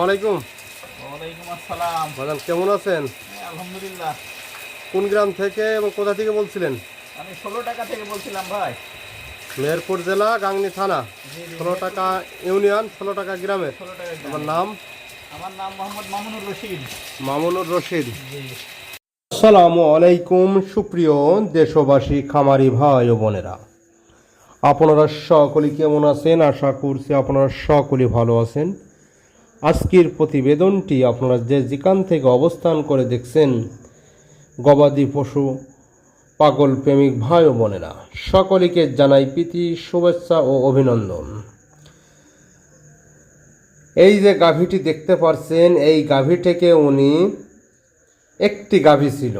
ওয়ালাইকুম আসসালাম। কেমন আছেন? হ্যাঁ, আলহামদুলিল্লাহ। কোন গ্রাম থেকে এবং কোথা থেকে বলছিলেন? আমি ষোলো টাকা থেকে বলছিলাম ভাই। মেহেরপুর জেলা গাংনি থানা। ষোলো টাকা ইউনিয়ন ষোলো টাকা টাকা আমার নাম? আমার নাম মোহাম্মদ মামুনুর রশিদ। মামুনুর রশিদ। আসসালামু আলাইকুম সুপ্রিয় দেশবাসী খামারি ভাই ও বোনেরা। আপনারা সকলে কেমন আছেন? আশা করছি আপনারা সকলে ভালো আছেন। আজকের প্রতিবেদনটি আপনারা যে যেখান থেকে অবস্থান করে দেখছেন, গবাদি পশু, পাগল প্রেমিক ভাই ও বোনেরা, সকলকে জানাই প্রীতি, শুভেচ্ছা ও অভিনন্দন। এই যে গাভীটি দেখতে পারছেন, এই গাভীটিকে উনি একটি গাভী ছিল।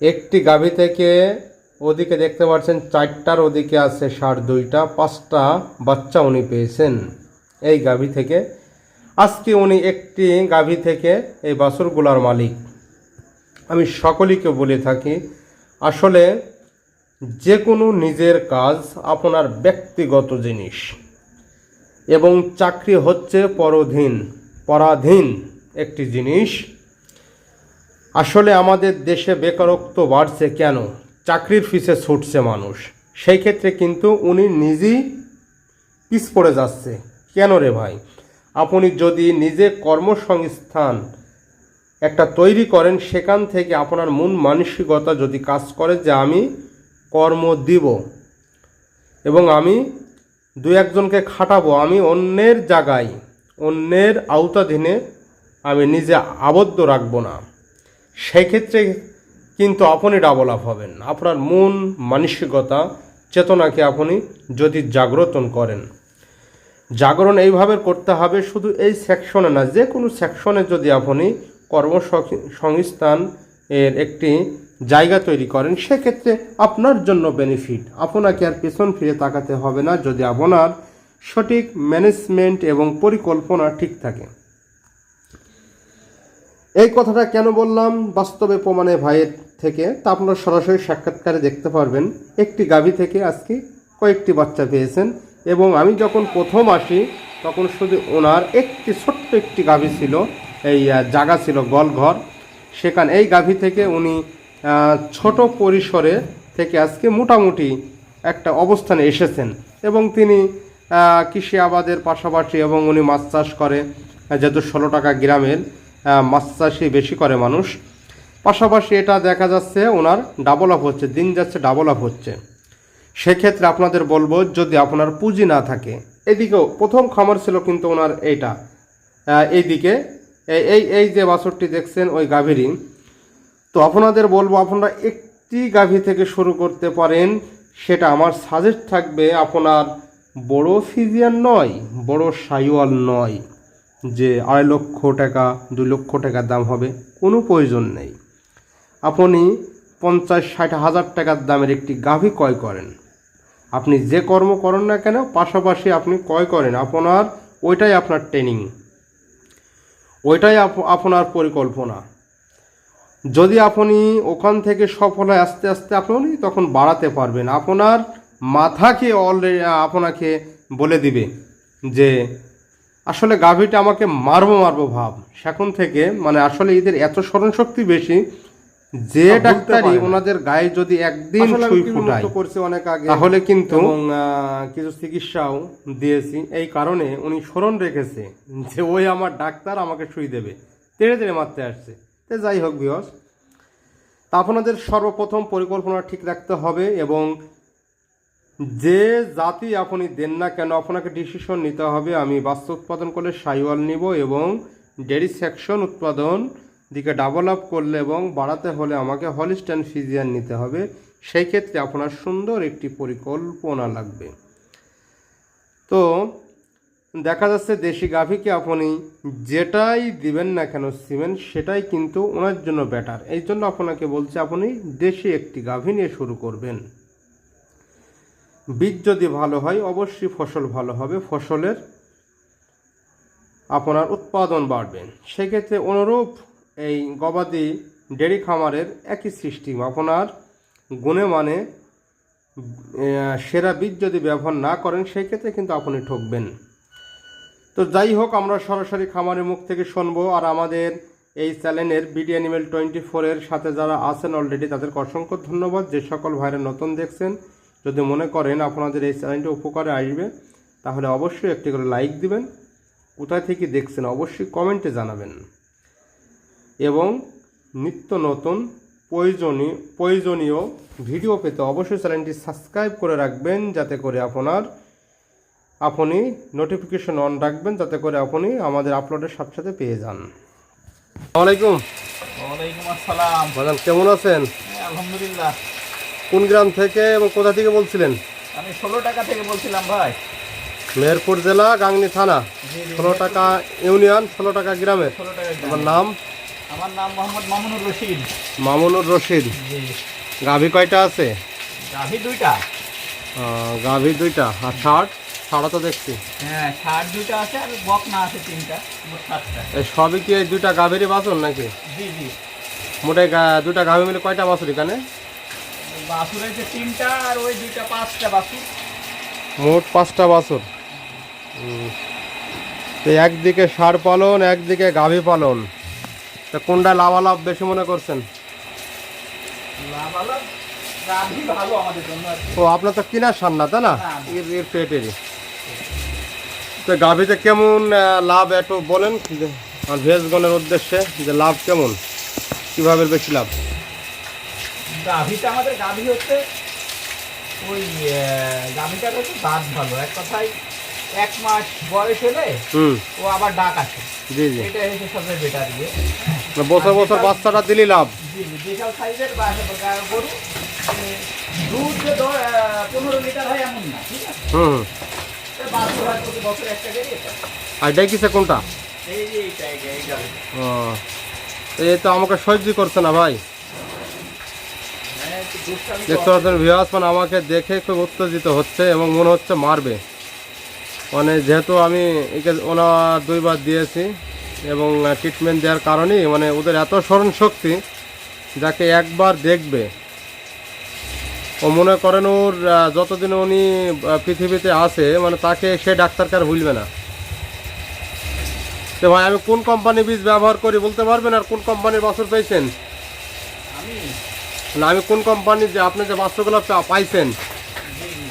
একটি গাভী থেকে ওদিকে দেখতে পাচ্ছেন চারটার ওদিকে আছে ষাট দুইটা, পাঁচটা বাচ্চা উনি পেয়েছেন। এই গাভী থেকে। আজকে উনি একটি গাভী থেকে এই বাছুরগুলার মালিক। আমি সকলকে বলে থাকি, আসলে যে কোনো নিজের কাজ আপনার ব্যক্তিগত জিনিস এবং চাকরি হচ্ছে পরধীন পরাধীন একটি জিনিস। আসলে আমাদের দেশে বেকারত্ব বাড়ছে কেন? চাকরির ফিসে ছুটছে মানুষ। সেই ক্ষেত্রে কিন্তু উনি নিজেই পিছ পড়ে যাচ্ছে। কেন রে ভাই? আপনি যদি নিজে কর্মসংস্থান একটা তৈরি করেন, সেখান থেকে আপনার মন মানসিকতা যদি কাজ করে যে আমি কর্ম দিব এবং আমি দু একজনকে খাটাবো, আমি অন্যের জায়গায়, অন্যের আওতাধীনে আমি নিজে আবদ্ধ রাখব না সেই ক্ষেত্রে কিন্তু আপনি ডাবল আপ হবেন। আপনার মন মানসিকতা, চেতনাকে আপনি যদি জাগ্রতন করেন। জাগরণ এইভাবে করতে হবে, শুধু এই সেকশনে না, যে কোনো সেকশনে যদি আপনি কর্মসংস্থান এর একটি জায়গা তৈরি করেন, সেক্ষেত্রে আপনার জন্য বেনিফিট আপনাকে আর পেছন ফিরে তাকাতে হবে না যদি আপনার সঠিক ম্যানেজমেন্ট এবং পরিকল্পনা ঠিক থাকে। এই কথাটা কেন বললাম? বাস্তবে প্রমাণে ভাইয়ের থেকে, তা আপনারা সরাসরি সাক্ষাৎকারে দেখতে পারবেন। একটি গাভী থেকে আজকে কয়েকটি বাচ্চা পেয়েছেন। এবং আমি যখন প্রথম আসি, তখন শুধু ওনার একটি ছোট্ট একটি গাভী ছিল, এই জায়গা ছিল গলঘর সেখানে, এই গাভী থেকে উনি ছোট পরিসরে থেকে আজকে মোটামুটি একটা অবস্থানে এসেছেন এবং তিনি কৃষি আবাদের পাশাপাশি এবং উনি মাছ চাষ করে, যেহেতু ষোলো টাকা গ্রামের মাছ চাষই বেশি করে মানুষ। পাশাপাশি এটা দেখা যাচ্ছে ওনার ডাবল আপ হচ্ছে, দিন যাচ্ছে ডাবল আপ হচ্ছে। সেক্ষেত্রে আপনাদের বলব যদি আপনার পুঁজি না থাকে। এদিকেও প্রথম খামার ছিল কিন্তু ওনার এইটা। এইদিকে। এই- এই যে বাছরটি দেখছেন, ওই গাভীরই তো আপনাদের বলব আপনারা একটি গাভী থেকে শুরু করতে পারেন। সেটা আমার সাজেস্ট থাকবে আপনার বড় ফিজিয়ান নয়, বড় সাইওয়াল নয়, যে আড়াই লক্ষ টাকা, দুই লক্ষ টাকার দাম হবে, কোনো প্রয়োজন নেই। আপনি পঞ্চাশ, ষাট হাজার টাকার দামের একটি গাভী ক্রয় করেন। আপনি যে কর্ম করেন না কেন, পাশাপাশি আপনি ক্রয় করেন। আপনার, ওইটাই আপনার ট্রেনিং ওইটাই আপ- আপনার পরিকল্পনা। যদি আপনি ওখান থেকে সফল হয় আস্তে আস্তে আপনি তখন বাড়াতে পারবেন। আপনার মাথাকে অলরেডি আপনাকে বলে দিবে যে, আসলে গাভীটা আমাকে মারবো মারবো ভাব। সেখন থেকে মানে আসলে এদের এত স্মরণশক্তি বেশি যে ডাক্তারই ওনাদের গায়ে যদি একদিন সুই ফুটায় করছি অনেক আগে। তাহলে কিন্তু কিছু চিকিৎসাও দিয়েছি। এই কারণে উনি স্মরণ রেখেছে যে ওই আমার ডাক্তার আমাকে সুই দেবে। তেড়ে তেড়ে মারতে আসছে। তো যাই হোক বিহস। তা আপনাদের সর্বপ্রথম পরিকল্পনা ঠিক রাখতে হবে এবং যে জাতি আপনি দেন না কেন আপনাকে ডিসিশন নিতে হবে আমি বাচ্চা উৎপাদন করলে সাইওয়াল নিব এবং ডেরি সেকশন উৎপাদন দিকে ডাবল আপ করলে এবং বাড়াতে হলে আমাকে হলিস্টান ফিজিয়ান নিতে হবে। সেই ক্ষেত্রে আপনার সুন্দর একটি পরিকল্পনা লাগবে। তো দেখা যাচ্ছে দেশি গাভীকে আপনি যেটাই দিবেন না কেন সিমেন্ট, সেটাই কিন্তু ওনার জন্য বেটার এই জন্য আপনাকে বলছে, আপনি দেশি একটি গাভী নিয়ে শুরু করবেন। বীজ যদি ভালো হয়, অবশ্যই ফসল ভালো হবে। ফসলের আপনার উৎপাদন বাড়বে। সেক্ষেত্রে অনুরূপ এই গবাদি ডেরি খামারের একই সিস্টেম আপনার গুণে মানে সেরা বীজ যদি ব্যবহার না করেন সেই ক্ষেত্রে কিন্তু আপনি ঠকবেন। তো যাই হোক, আমরা সরাসরি খামারের মুখ থেকে শুনব আর আমাদের এই চ্যানেলের বিডি অ্যানিমেল টোয়েন্টি ফোরের সাথে যারা আছেন অলরেডি তাদেরকে অসংখ্য ধন্যবাদ। যে সকল ভাইরা নতুন দেখছেন, যদি মনে করেন আপনাদের এই চ্যানেলটি উপকারে আসবে, তাহলে অবশ্যই একটি করে লাইক দিবেন। কোথায় থেকে দেখছেন, অবশ্যই কমেন্টে জানাবেন। এবং নিত্য নতুন প্রয়োজনীয় প্রয়োজনীয় ভিডিও পেতে অবশ্যই চ্যানেলটি সাবস্ক্রাইব করে রাখবেন যাতে করে আপনার আপনি নোটিফিকেশন অন রাখবেন যাতে করে আপনি আমাদের আপলোডের সাথে সাথে পেয়ে যান। আসসালামাইকুম ওয়ালাইকুম আসসালাম। কেমন আছেন? আলহামদুলিল্লাহ। কোন গ্রাম থেকে এবং কোথা থেকে বলছিলেন? আমি ষোলো টাকা থেকে বলছিলাম ভাই। মেহেরপুর জেলা গাংনী থানা। ষোলো টাকা ইউনিয়ন ষোলো টাকা গ্রামের আমার নাম? আমার নাম মোহাম্মদ মামুনুর রশিদ। মামুনুর রশিদ। গাভী কয়টা আছে? গাভী দুইটা। গাভী দুইটা। আর ষাট? ছাড়া তো দেখছি। হ্যাঁ ষাট দুইটা আছে আর বকনা আছে তিনটা মোট সাতটা। এই সবই কি এই দুইটা গাভীরই বাছুর নাকি? জি জি। মোটে গা- দুইটা গাভী মিলে কয়টা বাছুর এখানে? বাছুর আছে তিনটা আর ওই দুইটা পাঁচটা বাছুর। মোট পাঁচটা বাছুর। তো একদিকে ষাঁড় পালন একদিকে গাভী পালন। তা কোনটা লাভালাভ বেশি মনে করছেন? আর। ও আপনার তো কিনা সার না তাই না? না। এর পেটেরই। তো গাভীতে কেমন লাভ একটু বলেন যে আমার ভেজগণের উদ্দেশ্যে যে লাভ কেমন কীভাবে বেশি লাভ? গাভীটা আমাদের গাভী হচ্ছে ওই গাভীটার হচ্ছে দাঁত ভালো। এক কথায় এক মাস বয়স হলে ও আবার ডাক আছে জি জি। এটা হচ্ছে সবচেয়ে বেটার মানে বছর বছর বাচ্চাটা দিলি লাভ। জি জি বিশাল সাইজের গরু দুধ যে পনেরো লিটার হয় এমন না ঠিক আছে? হুম। হয় আর কোনটা? ও এই তো আমাকে সহ্য করছে না ভাই। দেখতে পাচ্ছেন ভিওয়াস মানে আমাকে দেখে খুব উত্তেজিত হচ্ছে এবং মনে হচ্ছে মারবে। মানে যেহেতু আমি একে ওনার দুইবার দিয়েছি এবং ট্রিটমেন্ট দেওয়ার কারণেই মানে ওদের এত স্মরণ শক্তি যাকে একবার দেখবে। ও মনে করেন ওর যতদিন উনি পৃথিবীতে আছে মানে তাকে সে ডাক্তারকে আর ভুলবে না। তো ভাই আমি কোন কোম্পানি বীজ ব্যবহার করি বলতে পারবেন আর কোন কোম্পানির বছর পেয়েছেন? না আমি কোন কোম্পানির যে আপনি যে বাস্তুগুলো পাইছেন?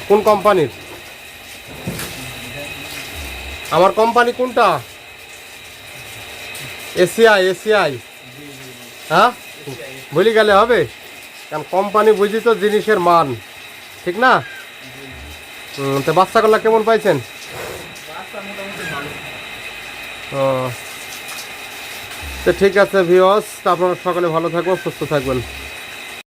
কোন কোম্পানির আমার কোম্পানি কোনটা? ACI ACI. হ্যাঁ? বলি গেলে হবে। কারণ কোম্পানি বুঝি তো জিনিসের মান। ঠিক না? তো বাচ্চা বাচ্চাগুলো কেমন পাইছেন? ঠিক আছে ভিওস আপনারা সকলে ভালো থাকবেন, সুস্থ থাকবেন।